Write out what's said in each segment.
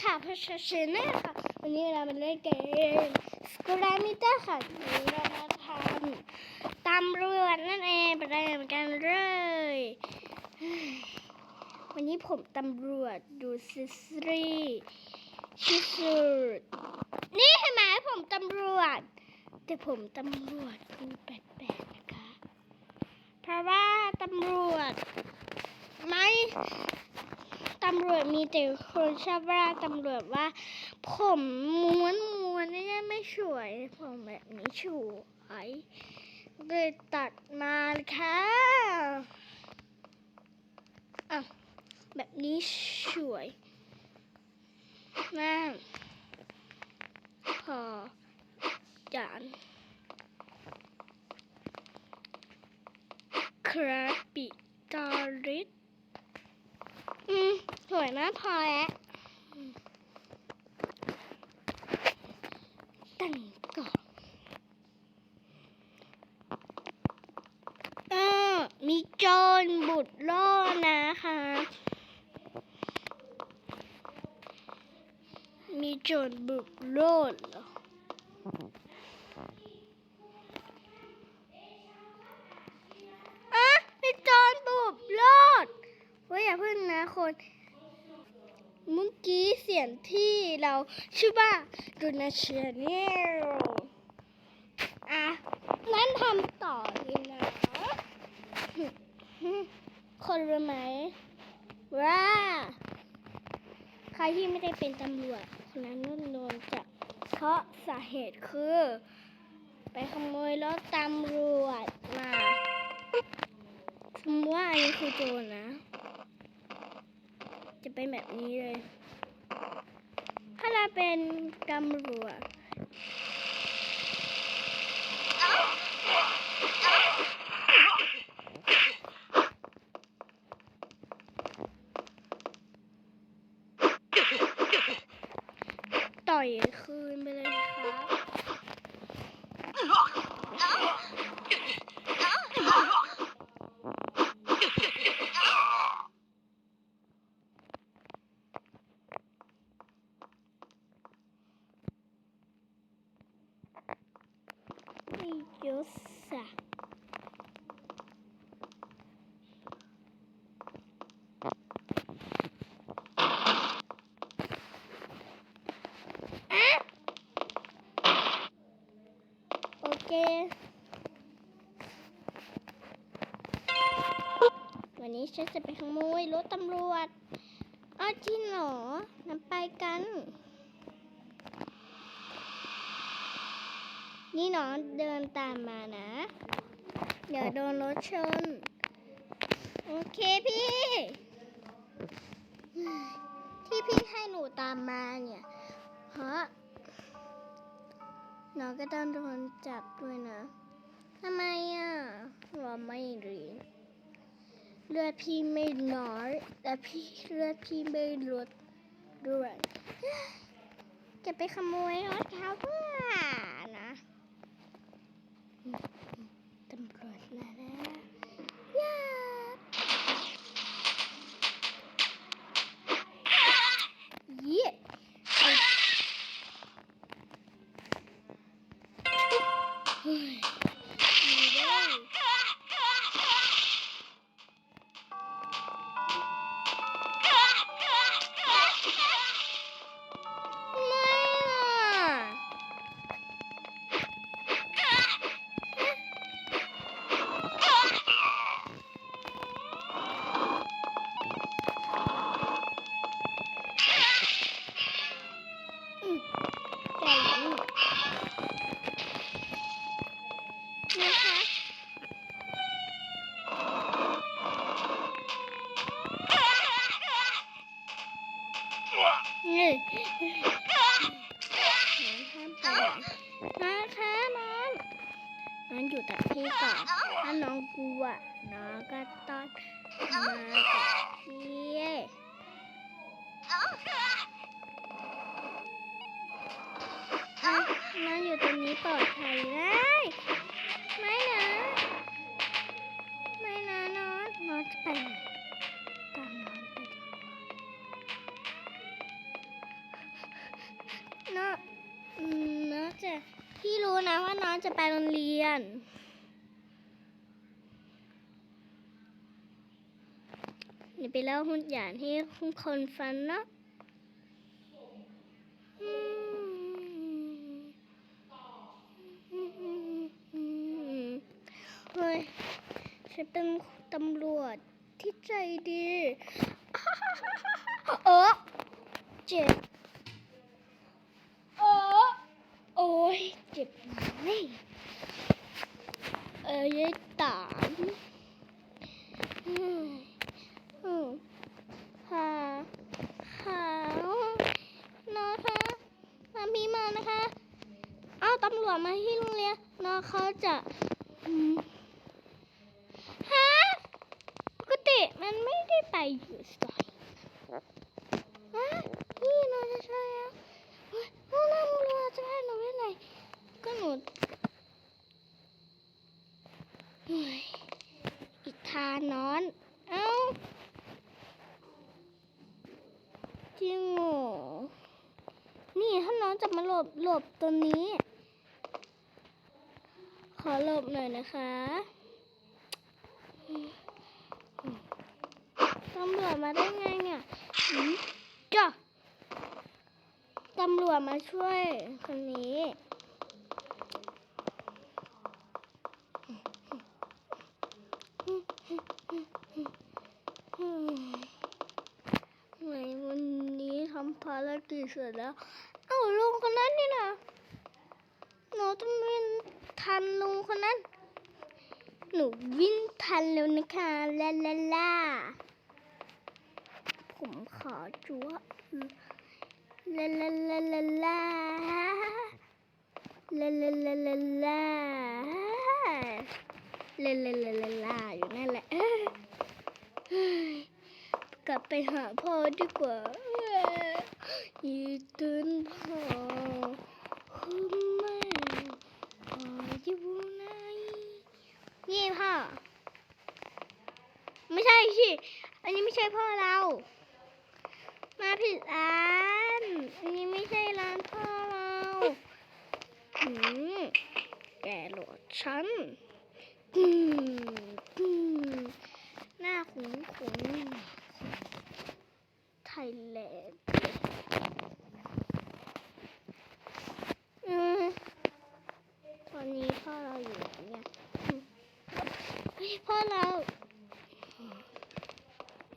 ค่ะพัชชนะค่ะวันนี้เรามาเล่นเกมสกรามิเตอร์ค่ะวันนี้เรามาทำตำรวจนั่นเองไปเริ่มกันเลย วันนี้ผมตำรวจดูซิสรีชิสุดนี่เห็นไหมผมตำรวจ แต่ผมตำรวจดูแปลกๆนะคะ เพราะว่าตำรวจไม่ำรวจมีแต่คนชอบว่าตำรวจว่า ผมม้วนม้วนนี่ไม่สวย ผมแบบนี้สวยเลยตัดมาค่ะอะแบบนี้สวยมากพอจานคราปิตอริสอืม สวยมากพอแล้วตั้งก่อนเออมีโจรบุดล่อนะคะมีโจรบุกโลดเหรออะมีโจรบุกโลดเฮ้ยอย่าเพิ่งนะคน ยงที่เราชื่อว่าดูนาเชียเนลอะนั้นทำต่อเลยนะ คนรู้ไหมว่า ใครที่ไม่ได้เป็นตำรวจคนนั้นโดนจับเพราะสาเหตุคือ ไปขโมยรถตำรวจมาสมมติว่าอันนี้คือโจรนะ จะเป็นแบบนี้เลย เป็นตำรวจ ต่อยคืนไปเลยครับ ยศสะอะโอ เควันนี้ฉันจะไปขโมยรถตำรวจอ้าวจริงเหรอนั้นไปกัน นี่น้องเดินตามมานะ เดี๋ยวโดนรถชน โอเคพี่ ที่พี่ให้หนูตามมาเนี่ย เพราะ น้องก็ต้องโดนจับด้วยนะทำไมอะเราไม่รีเลือดพี่ไม่น้อยแต่พี่เลือดพี่ไม่ลดด้วยจะไปขโมยรถเขาเพื่อ นี้ปลอดภัยได้ไม่นะ ไม่นะน้องน้องจะไปไหนตามน้องไปดน้องอืมน้องจะพี่รู้นะว่าน้องจะไปโรงเรียนอย่ไปเล่าหุ่นหยานให้คนฟังนะอืมเฮ้ย ฉัน เป็นตำรวจที่ใจดี เออเจ็บ เออโอ้ยเจ็บไหมเอ้ยตามอืมอืมค่ะค่ะนะคะมาพี่มานะคะ เอาตำรวจมาที่โรงเรียนน้องเขาจะอืมฮะปกติมันไม่ได้ไปอยู่สอยฮะนี่น้องจะใช่แล้วเฮ้ยแล้วตำรวจจะให้หนูไปไหนก็หนูเฮ้ยอีก ทานอน เอ้าจริงเหนี่ถ้าน้องจะมาหลบหลบตัวนี้ ขอหลบหน่อยนะคะตำรวจมาได้ไงเนี่ยจ้ะตำรวจมาช่วยคนนี้วันนี้ทำ ภารกิจเสร็จแล้ว เอ้าลุงคนนั้นนี่นะหนูต้องวิ่งทันลุงคนนั้น หนูวิ่งทันแล้วนะคะลาลาลาผมขอจัวลาลาลาลาลาลาลาลาลาลาลาลาลาลาลาอยู่นั่นแหละกลับไปหาพ่อดีกว่า ยีตื่นพ่อคุณแม่พ่ออยู่ไหนนี่พ่อ ไม่ใช่สิ อันนี้ไม่ใช่พ่อเรา มาผิดร้าน อันนี้ไม่ใช่ร้านพ่อเราหืมแกโหลดฉันอืมอืมหน้าขุนขุนไทยแลนด์อืมตอนนี้พ่อเราอยู่ไหนเนี่ยอืมเฮ้ยพ่อเรา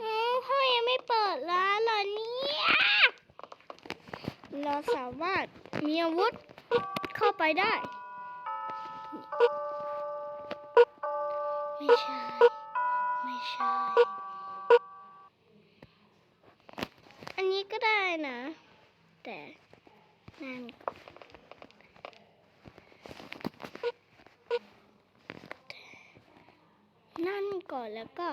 อ๋อพ่อยังไม่เปิดร้านเหรอเนี่ย เราสามารถมีอาวุธเข้าไปได้ ไม่ใช่ ไม่ใช่ อันนี้ก็ได้นะ แต่นั่นก่อนนั่นก่อนแล้วก็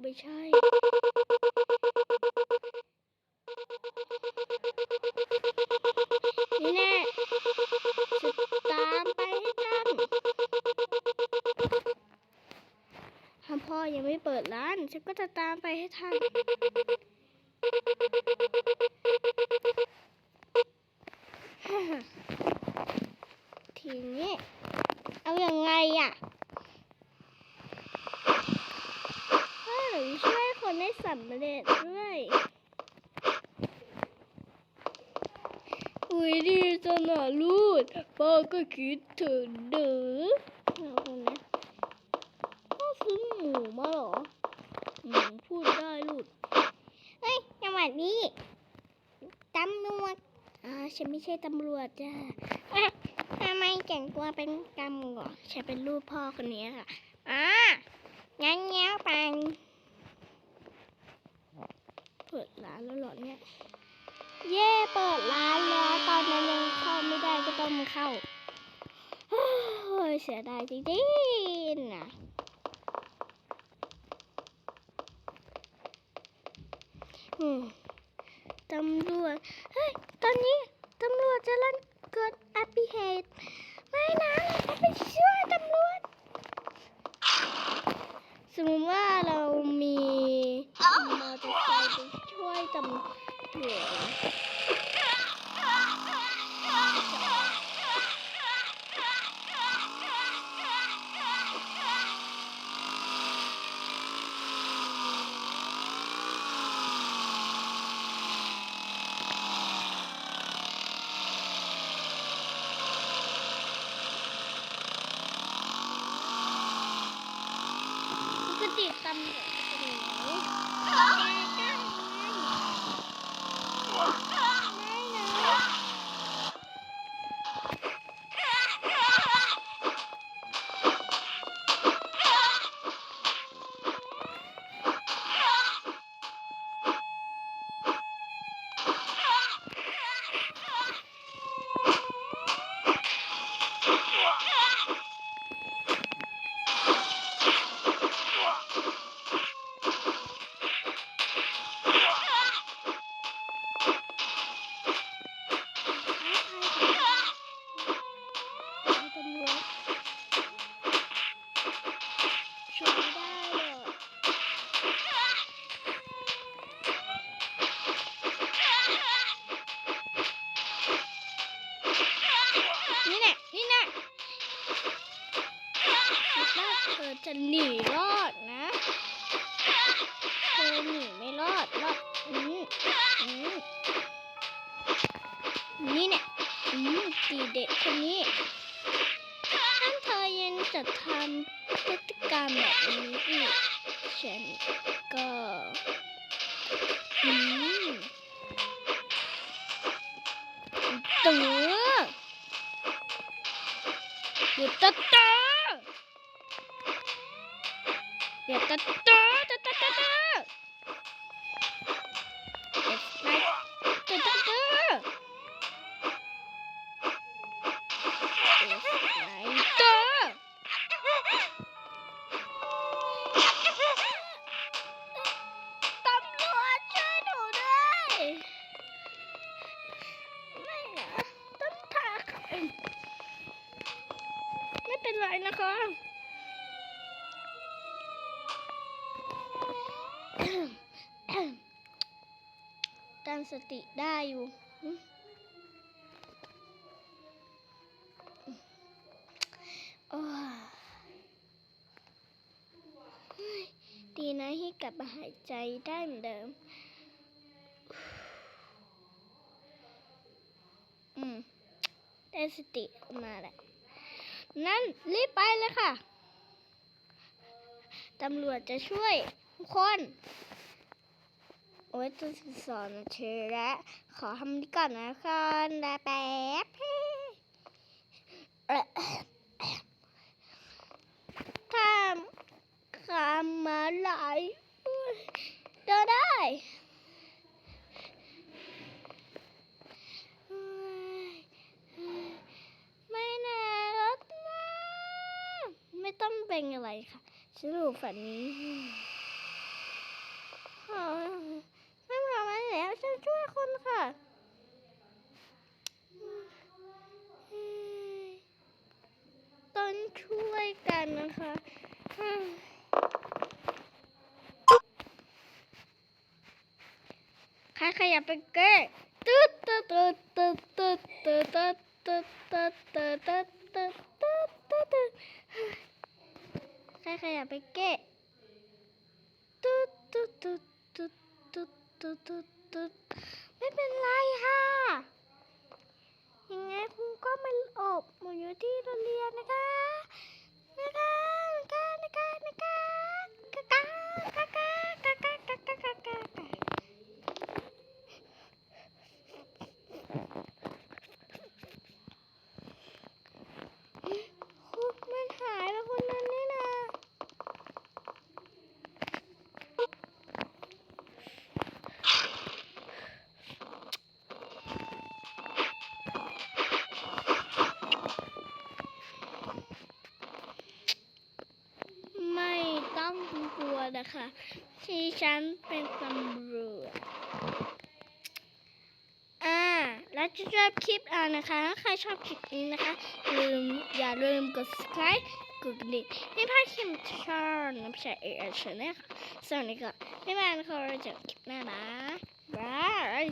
ไม่ใช่ ก็จะตามไปให้ทันทีนี้ เอาอยัางไงอะเฮ้ยช่วยคนได้สำเร็จด้วยอุ้ยดีจังนะลูกพ่อก็คิดถึงเด้อเอาคนนะพ่อซื้อหมูมาเหรอ หมูพูดได้ลูก เฮ้ยจังหวัดนี้ตำรวจอ่าฉันไม่ใช่ตำรวจจ้าทำไมแต่งตัวเป็นตำรวจฉันเป็นลูกพ่อคนนี้ค่ะอ่างั้นแง้วไปเปิดร้านแล้วหรอเนี่ย เย่เปิดร้านแล้วตอนนั้นยังเข้าไม่ได้ก็ต้องเข้าเฮ้ยเสียดายจริงๆ ติดตำรวจ อจะหนีรอดนะเธอหนีไม่รอดรอกอืมอืมนี่เนี่ยอืมตีเด็กคนนี้ถ้าเธอยังจะทำพฤติกรรมแบบนี้อีกฉันก็อืมตัวเดี๋ยวตะตาเดี๋ยว Dikkat. Dur. สติได้อยู่ดีนะที่กลับมาหายใจได้เหมือนเดิม อืม ได้สติมาแล้ว นั่น รีบไปเลยค่ะ ตำรวจจะช่วยทุกคน โอ้ยตัวสิบสองนาทีและขอทำนี้ก่อนนะคะนะแป๊บทำทำมาหลายจะได้ต้องเป็นอะไรค่ะฉันรู้ฝันนี้ แล้วฉันช่วยคนค่ะต้องช่วยกันนะคะใครขยับไปเก้ตึ๊ดตึ๊ดตึ๊ดตึ๊ดตึ๊ดตึ๊ดตึ๊ดตึ๊ดตึ๊ดตึ๊ดตึ๊ดตึ๊ดตึ๊ดตึ๊ดตึ๊ดใครขยับไปเก้ตึ๊ดตึ๊ดตึ๊ดตึ๊ดตึ๊ดตึ๊ด ตึ๊ดไม่เป็นไรค่ะยังไงคุณก็มาอบหมูอยู่ที่โรงเรียนนะคะ ค่ะที่ฉันเป็นตำรวจอ่าแล้วจะชอบคลิปอ่านะคะถ้าใครชอบคลิปนี้นะคะอย่าลืมอย่าลืมกด subscribe กดกระดิ่งไม่พลาดคลิปชองน้ำชาเอเอชนะคะสวัสดีค่ะบ๊ายบายนะคะเราจะคลิปหน้านะบ๊ายบาย